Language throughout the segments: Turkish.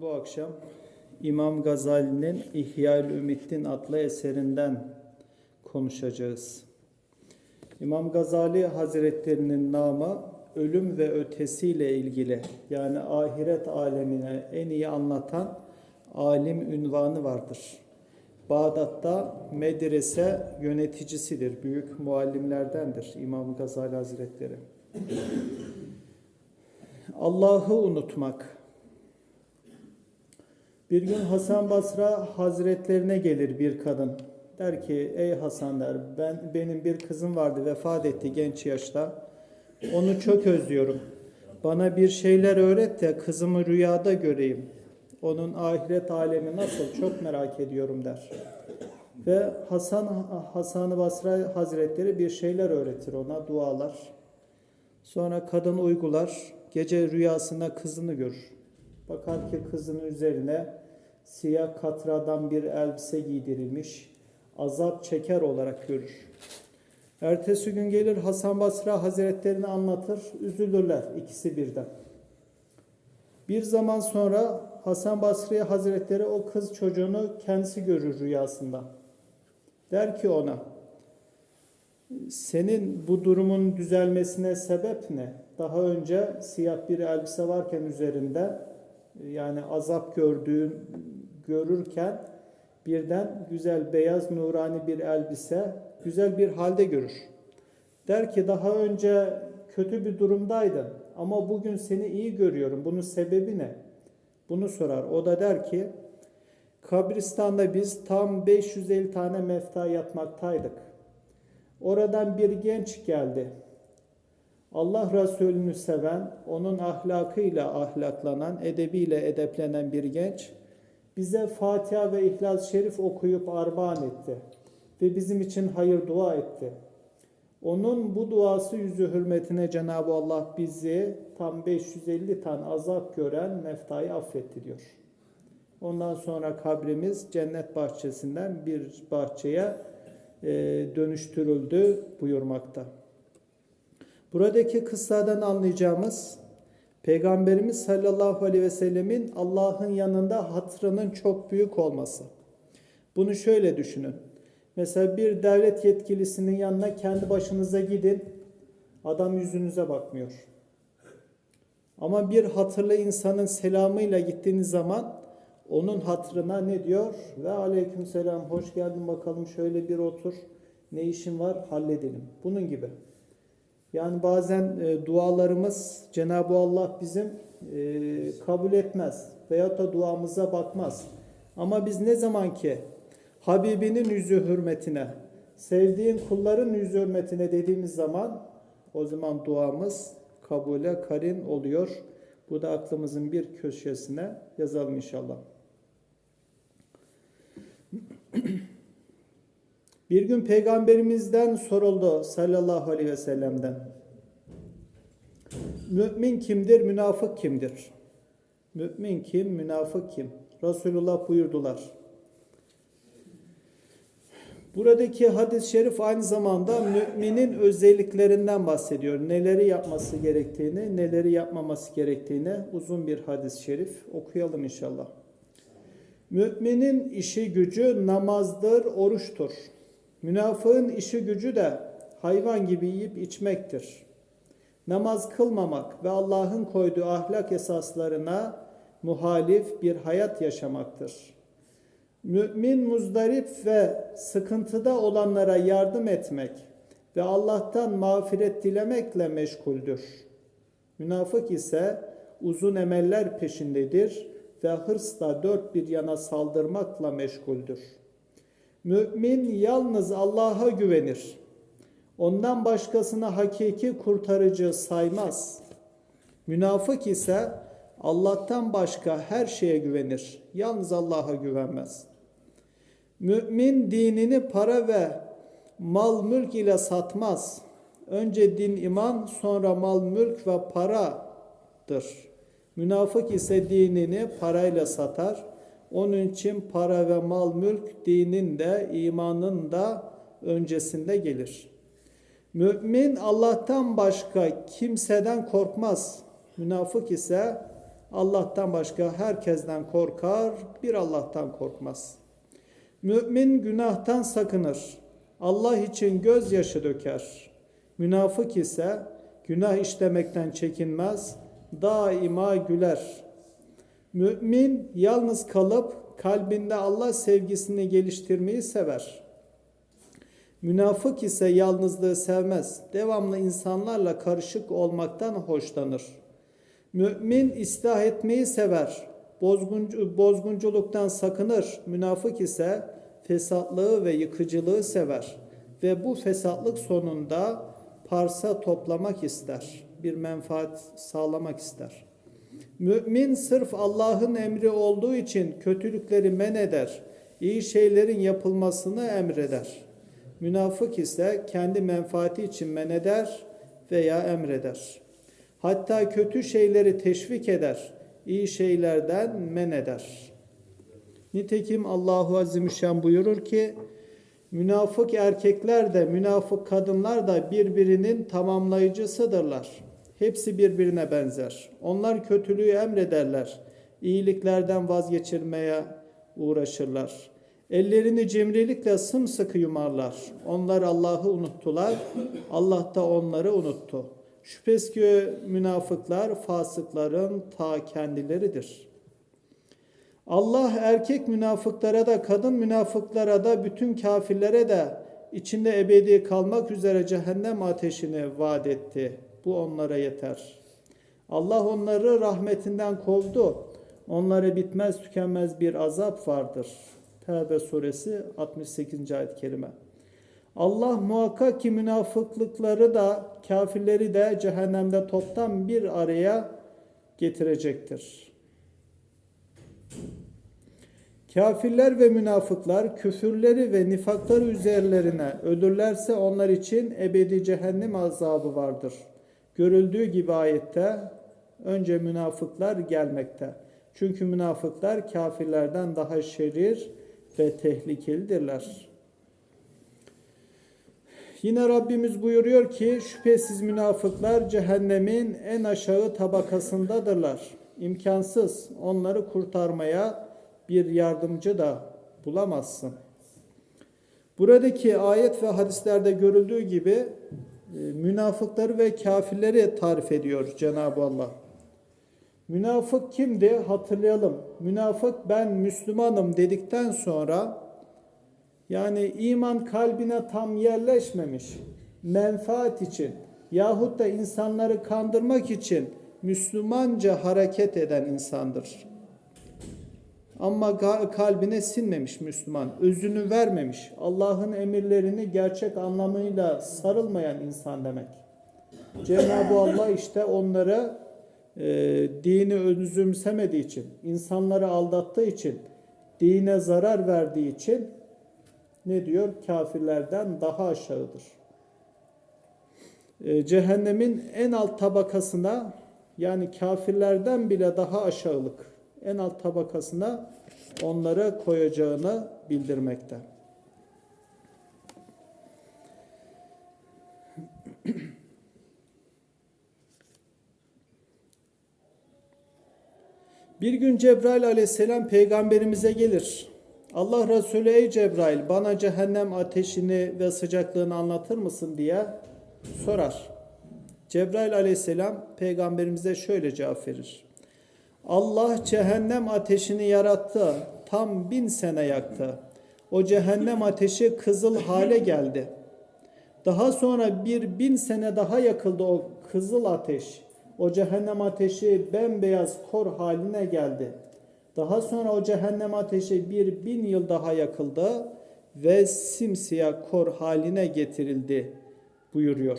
Bu akşam İmam Gazali'nin İhya-ül adlı eserinden konuşacağız. İmam Gazali Hazretlerinin namı ölüm ve ötesiyle ilgili yani ahiret alemine en iyi anlatan alim ünvanı vardır. Bağdat'ta medrese yöneticisidir. Büyük muallimlerdendir İmam Gazali Hazretleri. Allah'ı unutmak. Bir gün Hasan Basra Hazretlerine gelir bir kadın. Der ki ey Hasan der ben benim bir kızım vardı vefat etti genç yaşta. Onu çok özlüyorum. Bana bir şeyler öğret de kızımı rüyada göreyim. Onun ahiret alemi nasıl çok merak ediyorum der. Ve Hasan Hasan Basra Hazretleri bir şeyler öğretir ona dualar. Sonra kadın uygular. Gece rüyasında kızını görür. Bakar ki kızının üzerine siyah katradan bir elbise giydirilmiş. Azap çeker olarak görür. Ertesi gün gelir Hasan Basra Hazretlerini anlatır. Üzülürler ikisi birden. Bir zaman sonra Hasan Basri Hazretleri o kız çocuğunu kendisi görür rüyasında. Der ki ona, senin bu durumun düzelmesine sebep ne? Daha önce siyah bir elbise varken üzerinde yani azap gördüğün görürken birden güzel beyaz nurani bir elbise güzel bir halde görür. Der ki daha önce kötü bir durumdaydın ama bugün seni iyi görüyorum. Bunun sebebi ne? Bunu sorar. O da der ki kabristanda biz tam 550 tane mefta yatmaktaydık. Oradan bir genç geldi. Allah Resulü'nü seven, onun ahlakıyla ahlaklanan, edebiyle edeplenen bir genç bize Fatiha ve İhlas-ı Şerif okuyup armağan etti ve bizim için hayır dua etti. Onun bu duası yüzü hürmetine Cenab-ı Allah bizi tam 550 tane azap gören meftayı affetti diyor. Ondan sonra kabrimiz cennet bahçesinden bir bahçeye e, dönüştürüldü buyurmakta. Buradaki kıssadan anlayacağımız Peygamberimiz sallallahu aleyhi ve sellemin Allah'ın yanında hatırının çok büyük olması. Bunu şöyle düşünün. Mesela bir devlet yetkilisinin yanına kendi başınıza gidin. Adam yüzünüze bakmıyor. Ama bir hatırlı insanın selamıyla gittiğiniz zaman onun hatırına ne diyor? Ve aleyküm selam hoş geldin bakalım şöyle bir otur. Ne işin var halledelim. Bunun gibi. Yani bazen e, dualarımız Cenab-ı Allah bizim e, kabul etmez veyahut da duamıza bakmaz. Ama biz ne zaman ki Habibinin yüzü hürmetine, sevdiğin kulların yüzü hürmetine dediğimiz zaman o zaman duamız kabule karin oluyor. Bu da aklımızın bir köşesine yazalım inşallah. Bir gün peygamberimizden soruldu sallallahu aleyhi ve sellem'den. Mümin kimdir, münafık kimdir? Mümin kim, münafık kim? Resulullah buyurdular. Buradaki hadis-i şerif aynı zamanda müminin özelliklerinden bahsediyor. Neleri yapması gerektiğini, neleri yapmaması gerektiğini uzun bir hadis-i şerif okuyalım inşallah. Müminin işi gücü namazdır, oruçtur. Münafığın işi gücü de hayvan gibi yiyip içmektir. Namaz kılmamak ve Allah'ın koyduğu ahlak esaslarına muhalif bir hayat yaşamaktır. Mümin muzdarip ve sıkıntıda olanlara yardım etmek ve Allah'tan mağfiret dilemekle meşguldür. Münafık ise uzun emeller peşindedir ve hırsla dört bir yana saldırmakla meşguldür. Mümin yalnız Allah'a güvenir. Ondan başkasına hakiki kurtarıcı saymaz. Münafık ise Allah'tan başka her şeye güvenir. Yalnız Allah'a güvenmez. Mümin dinini para ve mal mülk ile satmaz. Önce din iman, sonra mal mülk ve paradır. Münafık ise dinini parayla satar. Onun için para ve mal mülk dinin de imanın da öncesinde gelir. Mümin Allah'tan başka kimseden korkmaz. Münafık ise Allah'tan başka herkesten korkar, bir Allah'tan korkmaz. Mümin günahtan sakınır. Allah için gözyaşı döker. Münafık ise günah işlemekten çekinmez, daima güler. Mümin yalnız kalıp kalbinde Allah sevgisini geliştirmeyi sever. Münafık ise yalnızlığı sevmez. Devamlı insanlarla karışık olmaktan hoşlanır. Mümin ıslah etmeyi sever. Bozguncu, bozgunculuktan sakınır. Münafık ise fesatlığı ve yıkıcılığı sever. Ve bu fesatlık sonunda parsa toplamak ister. Bir menfaat sağlamak ister. Mümin sırf Allah'ın emri olduğu için kötülükleri men eder. iyi şeylerin yapılmasını emreder. Münafık ise kendi menfaati için men eder veya emreder. Hatta kötü şeyleri teşvik eder, iyi şeylerden men eder. Nitekim Allahu Azimüşşan buyurur ki, münafık erkekler de münafık kadınlar da birbirinin tamamlayıcısıdırlar. Hepsi birbirine benzer. Onlar kötülüğü emrederler. iyiliklerden vazgeçirmeye uğraşırlar. Ellerini cimrilikle sımsıkı yumarlar. Onlar Allah'ı unuttular. Allah da onları unuttu. Şüphesiz ki münafıklar fasıkların ta kendileridir. Allah erkek münafıklara da kadın münafıklara da bütün kafirlere de içinde ebedi kalmak üzere cehennem ateşini vaat etti. Bu onlara yeter. Allah onları rahmetinden kovdu. Onlara bitmez tükenmez bir azap vardır. Tevbe suresi 68. ayet kelime. Allah muhakkak ki münafıklıkları da kafirleri de cehennemde toptan bir araya getirecektir. Kafirler ve münafıklar küfürleri ve nifakları üzerlerine ölürlerse onlar için ebedi cehennem azabı vardır. Görüldüğü gibi ayette önce münafıklar gelmekte. Çünkü münafıklar kafirlerden daha şerir ve tehlikelidirler. Yine Rabbimiz buyuruyor ki şüphesiz münafıklar cehennemin en aşağı tabakasındadırlar. İmkansız onları kurtarmaya bir yardımcı da bulamazsın. Buradaki ayet ve hadislerde görüldüğü gibi münafıkları ve kafirleri tarif ediyor Cenab-ı Allah. Münafık kimdi? Hatırlayalım. Münafık ben Müslümanım dedikten sonra yani iman kalbine tam yerleşmemiş, menfaat için yahut da insanları kandırmak için Müslümanca hareket eden insandır. Ama kalbine sinmemiş Müslüman, özünü vermemiş, Allah'ın emirlerini gerçek anlamıyla sarılmayan insan demek. Cenab-ı Allah işte onları e, dini özümsemediği için, insanları aldattığı için, dine zarar verdiği için ne diyor? Kafirlerden daha aşağıdır. E, cehennemin en alt tabakasına yani kafirlerden bile daha aşağılık en alt tabakasına onları koyacağını bildirmekte. Bir gün Cebrail aleyhisselam peygamberimize gelir. Allah Resulü ey Cebrail bana cehennem ateşini ve sıcaklığını anlatır mısın diye sorar. Cebrail aleyhisselam peygamberimize şöyle cevap verir. Allah cehennem ateşini yarattı. Tam bin sene yaktı. O cehennem ateşi kızıl hale geldi. Daha sonra bir bin sene daha yakıldı o kızıl ateş. O cehennem ateşi bembeyaz kor haline geldi. Daha sonra o cehennem ateşi bir bin yıl daha yakıldı ve simsiyah kor haline getirildi buyuruyor.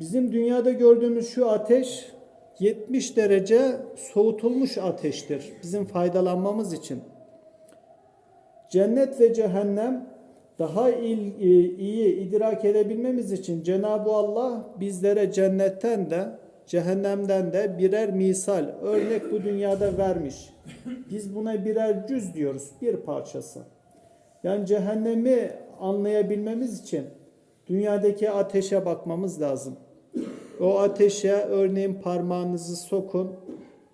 Bizim dünyada gördüğümüz şu ateş 70 derece soğutulmuş ateştir bizim faydalanmamız için. Cennet ve cehennem daha iyi, iyi idrak edebilmemiz için Cenab-ı Allah bizlere cennetten de cehennemden de birer misal, örnek bu dünyada vermiş. Biz buna birer cüz diyoruz, bir parçası. Yani cehennemi anlayabilmemiz için dünyadaki ateşe bakmamız lazım. O ateşe örneğin parmağınızı sokun.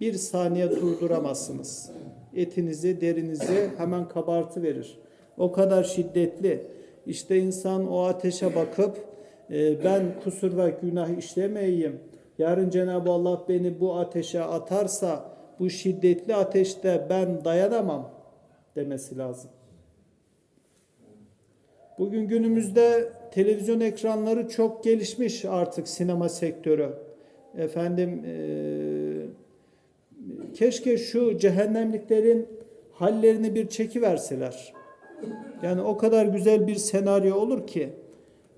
Bir saniye durduramazsınız. Etinizi, derinizi hemen kabartı verir. O kadar şiddetli. İşte insan o ateşe bakıp e, ben kusur ve günah işlemeyeyim. Yarın Cenab-ı Allah beni bu ateşe atarsa bu şiddetli ateşte ben dayanamam demesi lazım. Bugün günümüzde televizyon ekranları çok gelişmiş artık sinema sektörü. Efendim eee, keşke şu cehennemliklerin hallerini bir çekiverseler. Yani o kadar güzel bir senaryo olur ki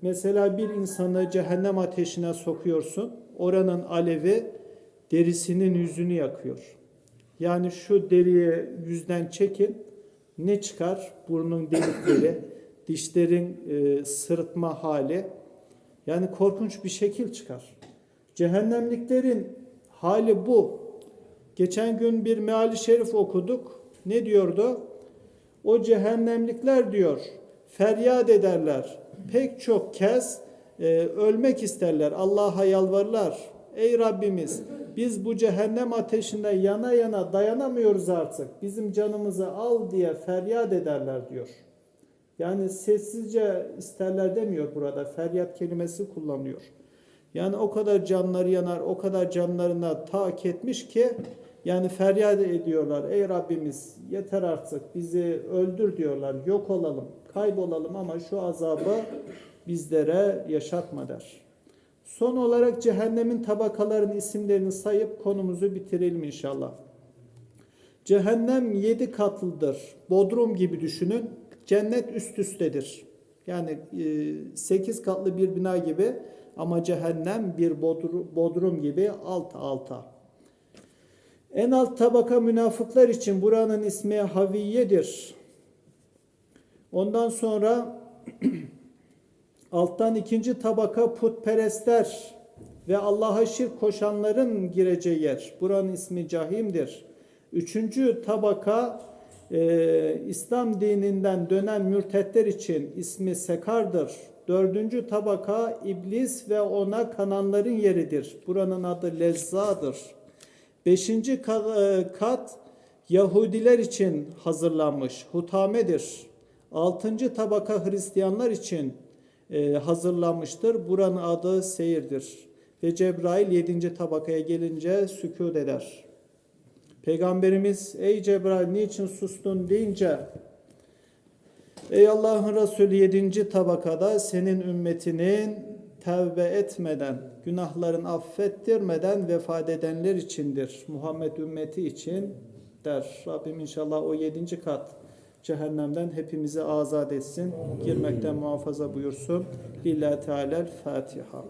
mesela bir insanı cehennem ateşine sokuyorsun. Oranın alevi derisinin yüzünü yakıyor. Yani şu deriyi yüzden çekin ne çıkar? Burnun delikleri, dişlerin e, sırıtma hali. Yani korkunç bir şekil çıkar. Cehennemliklerin hali bu. Geçen gün bir meali şerif okuduk. Ne diyordu? O cehennemlikler diyor feryat ederler. Pek çok kez e, ölmek isterler. Allah'a yalvarırlar. Ey Rabbimiz biz bu cehennem ateşinde yana yana dayanamıyoruz artık. Bizim canımızı al diye feryat ederler diyor. Yani sessizce isterler demiyor burada. Feryat kelimesi kullanıyor. Yani o kadar canları yanar, o kadar canlarına tak etmiş ki yani feryat ediyorlar. Ey Rabbimiz yeter artık bizi öldür diyorlar. Yok olalım, kaybolalım ama şu azabı bizlere yaşatma der. Son olarak cehennemin tabakalarının isimlerini sayıp konumuzu bitirelim inşallah. Cehennem yedi katlıdır. Bodrum gibi düşünün. Cennet üst üstedir. Yani e, sekiz katlı bir bina gibi ama cehennem bir bodrum gibi alt alta. En alt tabaka münafıklar için buranın ismi Haviye'dir. Ondan sonra alttan ikinci tabaka putperestler ve Allah'a şirk koşanların gireceği yer. Buranın ismi Cahim'dir. Üçüncü tabaka e, İslam dininden dönen mürtetler için ismi Sekar'dır. Dördüncü tabaka iblis ve ona kananların yeridir. Buranın adı Lezza'dır. Beşinci e, kat Yahudiler için hazırlanmış hutamedir. Altıncı tabaka Hristiyanlar için e, hazırlanmıştır. Buranın adı seyirdir. Ve Cebrail yedinci tabakaya gelince sükut eder. Peygamberimiz ey Cebrail niçin sustun deyince Ey Allah'ın Resulü yedinci tabakada senin ümmetinin tevbe etmeden, günahların affettirmeden vefat edenler içindir. Muhammed ümmeti için der. Rabbim inşallah o yedinci kat cehennemden hepimizi azat etsin. Girmekten muhafaza buyursun. Lillahi Teala Fatiha.